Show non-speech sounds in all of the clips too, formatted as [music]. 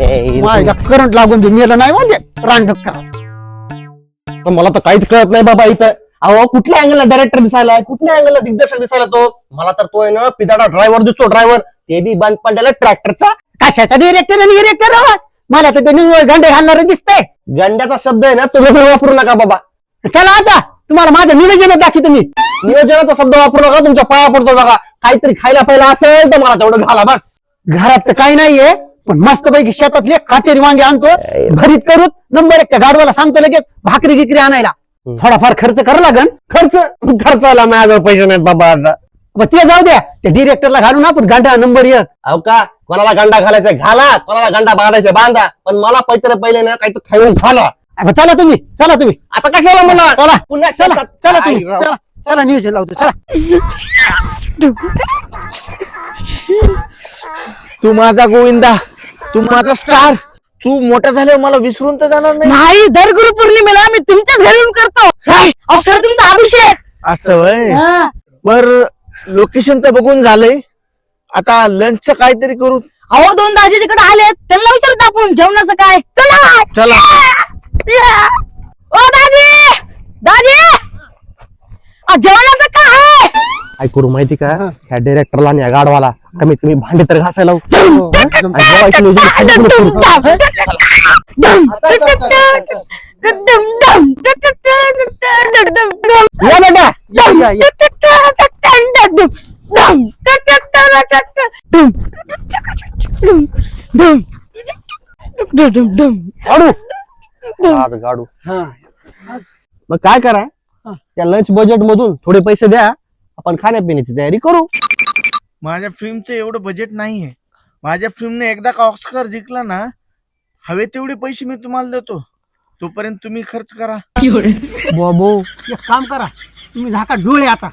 माझ्या करंट लागून मेलं नाही म्हणजे करा तर मला तर काहीच कळत नाही बाबा इथं. अहो कुठल्या अँगलला डायरेक्टर दिसायला कुठल्या अँगलला दिग्दर्शक दिसायला तो? मला तर तो आहे ना पिदाडा ड्रायव्हर दिसतो ड्रायव्हर ते बी बंद पडलेला ट्रॅक्टरचा कशाचा डिरेक्टर आणि डिरेक्टर मला तर ते निव्वळ गंडे घालणार दिसतंय गंड्याचा शब्द आहे ना तुम्ही पण वापरू नका बाबा. चला आता तुम्हाला माझं निवेदन दाखवतो मी. नियोजनाचा शब्द वापरू नका तुमच्या पाया पडतो बघा. काहीतरी खायला पाहिला असेल तर मला तेवढं घाला बस. घरात तर काही नाहीये. पण मस्त पैकी शेतातले काटेरी वांगे आणतो भरीत करू नंबर एक त्या गाडवाला सांगतो लगेच भाकरी गिकरी आणायला. थोडाफार खर्च करा लागन. खर्च? खर्चाला माझ्याजवळ पैसे नाहीत बाबा आता. मग ते जाऊ द्या त्या डिरेक्टरला घालून आपण गांडा नंबर एक. अहो का? कोणाला गंडा घालायचा घाला. कोणाला गंडा बांधायचा बांधा. पण मला पैसे पहिले ना काहीतरी खाऊन घाला. अगं चला तुम्ही चला तुम्ही. आता कशाला मला? चला. पुन्हा चला शेतात. चला तुम्ही. चला चला नियोजन लावतो. चला. तू माझा गोविंदा. तू माझा स्टार तू मोठा झाल्यावर मला विसरून तर जाणार नाही. नाही दर गुरु पौर्णिमेला मी तुमच्याच घरी येऊन करतो. काय? अवसर तुमचा अभिषेक. असं वय हा. बर लोकेशन तर बघून झालंय. आता लंचचं काहीतरी करू. अहो दोन दाजी तिकडे आलेत. त्यांना विचारत आपण जेवणाचं काय. चला. चला. या. ओ अ, जेवणाचं काय काय करू माहिती का ह्या डिरेक्टरला आणि या गाडवाला कमीत कमी भांडे तर घासायला लावू. आणि जेवायचं नियोजन खाली पुढे करू. या बेटा या, या, या. गाडू आज गाडू मग काय करा त्या लंच बजेट मधून थोडे पैसे द्या आपण खाण्यापिण्याची तयारी करू. माझ्या फिल्मचं एवढं बजेट नाहीये. माझ्या फिल्मने एकदा का ऑस्कर जिंकला ना हवे तेवढे पैसे मी तुम्हाला देतो. तोपर्यंत तुम्ही खर्च करा. बाबो. एक काम करा तुम्ही झाका डोळे आता.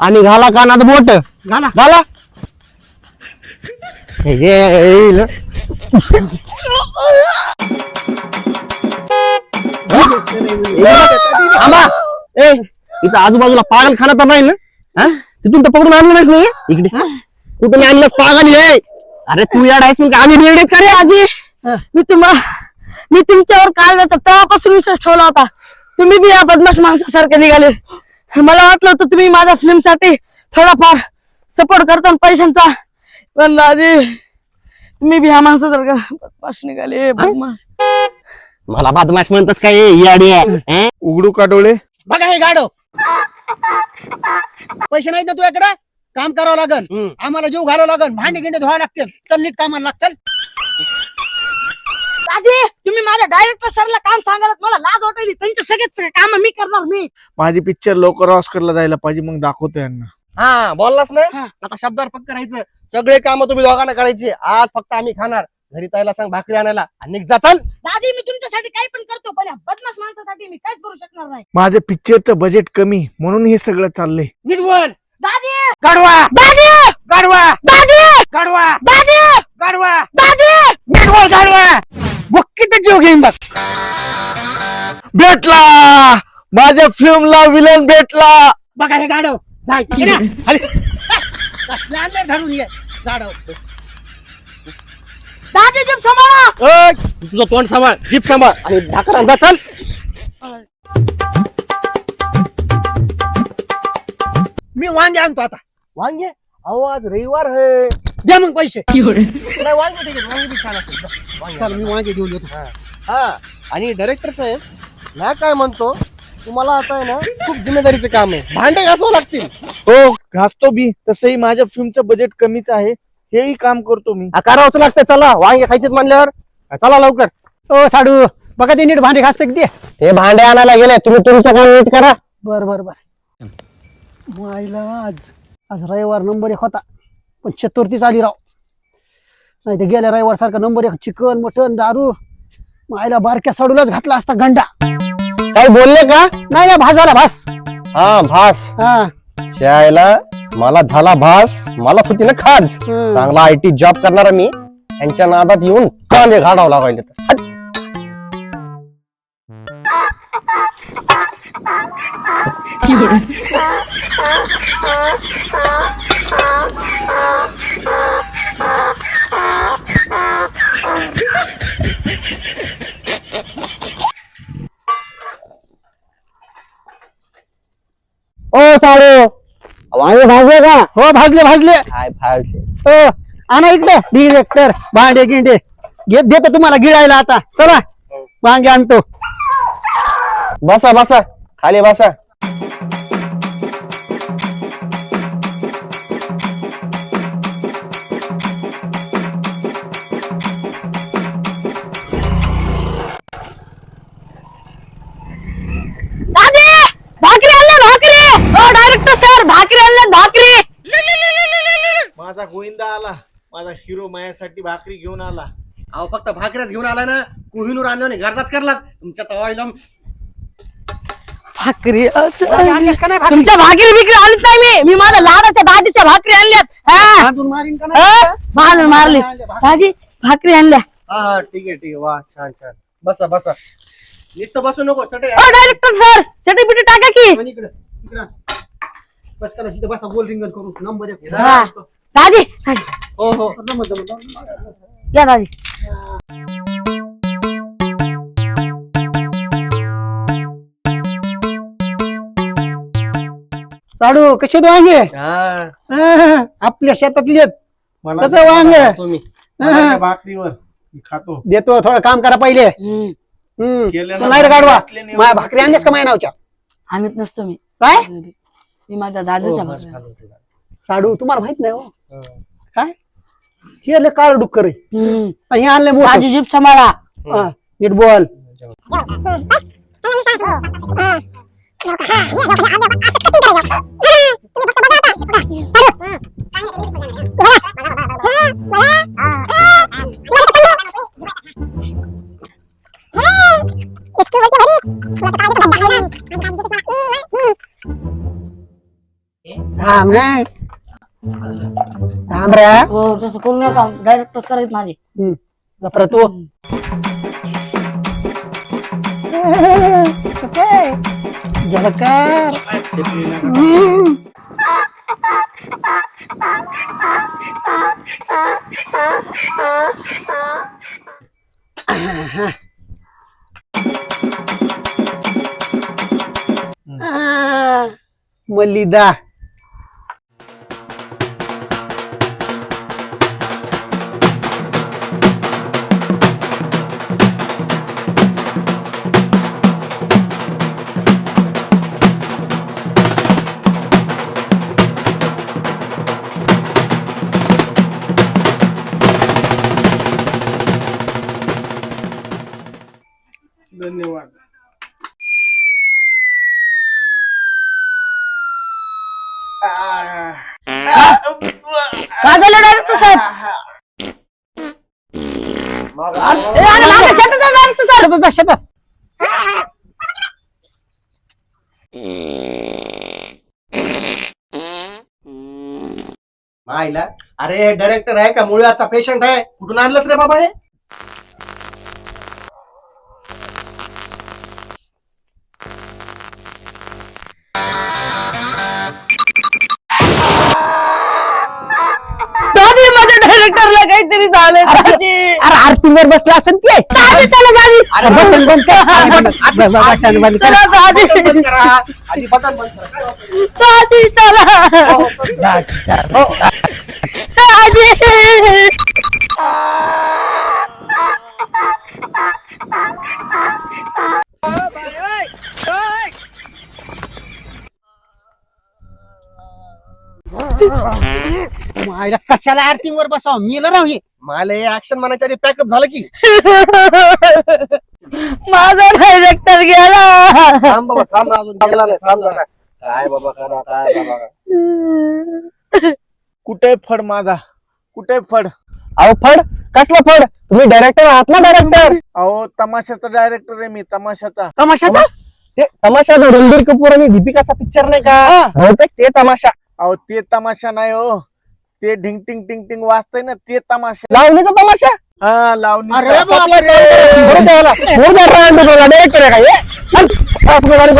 आणि घाला कानात बोट. घाला. घाला. हे येईल. [laughs] थांबा. ए इथं आजूबाजूला पागल खाना तर नाही ना? हा? तिथून तर पकडून आणलं नाहीस नाही इकडे. कुठून आणलंस पागल हे? अरे तू याड आहेस का आम्ही येडेत का रे आजी? मी तुम्हा मी तुमच्यावर कालचा तेव्हापासून विश्वास ठेवला होता. तुम्ही बी या बदमाश माणसासारखे निघाले. मला वाटलं होतं तुम्ही माझ्या फिल्मसाठी थोडाफार सपोर्ट करता पैशांचा. पण दादी तुम्ही बी ह्या माणसासारखं बदमाश निघाले बदमाश. मला बदमाश म्हणतस काय याडी उघडू का डोळे? बघा हे गाडो पैसे नाही देतो तुझ्याकडे काम करावं लागन. हम्म. आम्हाला जीव घालावं लागन. भांडी गिंडे धुवा लागतील. चल नीट कामाला लाग चल. दादी तुम्ही माझ्या डायरेक्टर सरला काम सांगायला मला लाज वाटायली. त्यांचे सगळेच काम मी करणार मी. माझी पिक्चर लवकर ऑस्करला जायला पाहिजे मग दाखवतो यांना. हा बोललास ना? हा. आता शब्दावर फक्त करायचं सगळे काम तुम्ही दोघांना करायची. आज फक्त आम्ही खाणार. घरी ताईला सांग भाकरी आणायला आणि निघ जा चल. दादी मी तुमच्यासाठी काही पण करतो पण या बदमाश माणसासाठी मी काहीच करू शकणार नाही. माझ्या पिक्चरचं बजेट कमी म्हणून हे सगळं चाललंय. निर्वल दादी! गाडवा दादी! गाडवा दादी! गाडवा दादी! गाडवा दादी! निर्वल गाडवा बक्की तर जीव घेईन बघ. भेटला. माझ्या फिल्मला विलन भेटला. बघा हे गाडव जा इकडे या. खाली. कसलं आणलंय धरून ये. गाडव सांभाळा. ओय, तुझं तोंड सांभाळ जीप सांभाळ. आणि भाकर आण जा चल. मी वांगे आणतो आता. वांगे? अहो आज रविवार आहे. द्या मग पैसे. [laughs] नाही वांगे ठीक आहे वांगे बी छान असतील. जा, वांगे चल आण. मी वांगे घेऊन येतो. हा. आणि डायरेक्टर साहेब नाही काय म्हणतो तुम्हाला आता आहे ना खूप जिम्मेदारीचं काम आहे. भांडे घासावं लागतील. हो घासतो बी. तसंही माझ्या फिल्मचं बजेट कमीच आहे. हेही काम करतो मी. हा, करावंच लागतं चला वांगे खायचेच म्हणल्यावर. हा, चला लवकर. ओ साडू बघा ते नीट भांडे घासते दे ते? भांडे आणायला गेले तुम्ही तुमचं काम नीट करा. बर बर बर. मायला आज आज रविवार नंबर एक होता. पण चतुर्थीच आली राव. नाही ते गेल्या रविवार सारखा नंबर एक चिकन मटन दारू. मायला बारक्या साडूलाच घातला असता गंडा. काही बोलले का? नाही ना भाजाला भास. हा भास. हा. शाळेला मला झाला भास मला सुटी ना खाज चांगला आयटी जॉब करणार मी यांच्या नादात येऊन कांदे घाडाव लागायले तर. ओ साडू वांगे भाजले का? हो भाजले भाजले. काय भाजले? हो आणा इकडे डिरेक्टर भांडे गिंडे. घेत देतो तुम्हाला गिळायला आता. चला वांगे आणतो. बसा बसा. खाली बसा. माझा गोविंदा आला. माझा हिरो माझ्यासाठी भाकरी घेऊन आला. अहो फक्त भाकऱ्याच घेऊन आला ना. कोहिनूर आणलं नाही घरचाच करलात. तुमच्या तवाईला भाकरी तुमच्या भाकरी बिकरी आणत नाही मी. मी माझ्या लहानाच्या दादीच्या भाकरी आणल्यात. हा? बांधून मारीन का नाही? हा? मारून मारली. दादी भाकरी आणल्या. हा हा ठीक आहे ठीक आहे. वा छान छान. बसा बसा. नुसतं बसू नको चटे हो डायरेक्टर सर. चटी बिटी टाका की. इकडं इकडं. बस करा तिथं बसा. गोल रिंगण करू नंबर एक. हा. दादी दादी, हो हो. या दादी साडू कसे वांगे? हा, आपल्या शेतातली आहेत. मला कसं वांग? तुम्ही मला भाकरीवर. मी खातो. देतो थोडं काम करा पहिले. हम्म. हम्म. केलं तू ना, नाही रे गाडवा. असले नाही माझ्या भाकरी आणल्यास का माझ्या नावच्या आणत नसतो मी. काय? मी माझ्या दादाच्या भाकरी साडू तुम्हाला माहीत नाही हो. काय? हे लय काळ डुक्कर आहे. आणि हे आणले. माझी जीप सांभाळा. हा, नीट बोल. थांब ना थांब रे हो तसं करू नका डायरेक्टर सर आहेत माझे धन्यवाद. काय झालं डायरेक्टर साहेब? ए, शेतात डायरेक्टर सर शेतात जा, शेतात. मायला अरे डायरेक्टर आहे का? मुळ्याचा पेशंट आहे. कुठून आणलंच रे बाबा हे? अरे आरतीवर बसला असेल ते दादी चला दादी अरे बटन बंद कर. बटन बंद कर. चला दादी बंद करा. आधी बटन बंद करा. काय होतं? दादी चला दादी मायला कशाला आरतीवर बसाव? मेलं राव हे मला हे ऍक्शन म्हणायच्या आधी पॅकअप झालं की. माझा डायरेक्टर गेला. थांब बाबा थांब अजून गेला नाही थांब जरा. काय बाबा करा काय बाबा कुठे फड माझा? कुठे फड? अहो फड? कसला फड? तुम्ही डायरेक्टर आहात ना डायरेक्टर अहो तमाशाचा डायरेक्टर आहे मी तमाशाचा. तमाशाचा? ते तमाशा रणबीर कपूर आणि दीपिकाचा पिक्चर नाही का? बहुतेक ते तमाशा. अहो ते तमाशा नाही हो. ते ढिंग टिंग टिंग टिंग वाजतंय ना ते तमाशा. लावणीचा तमाशा? हा लावणी. अरे बापरे. डायरेक्टर आहे का हे? चल, सासूबाई गाडी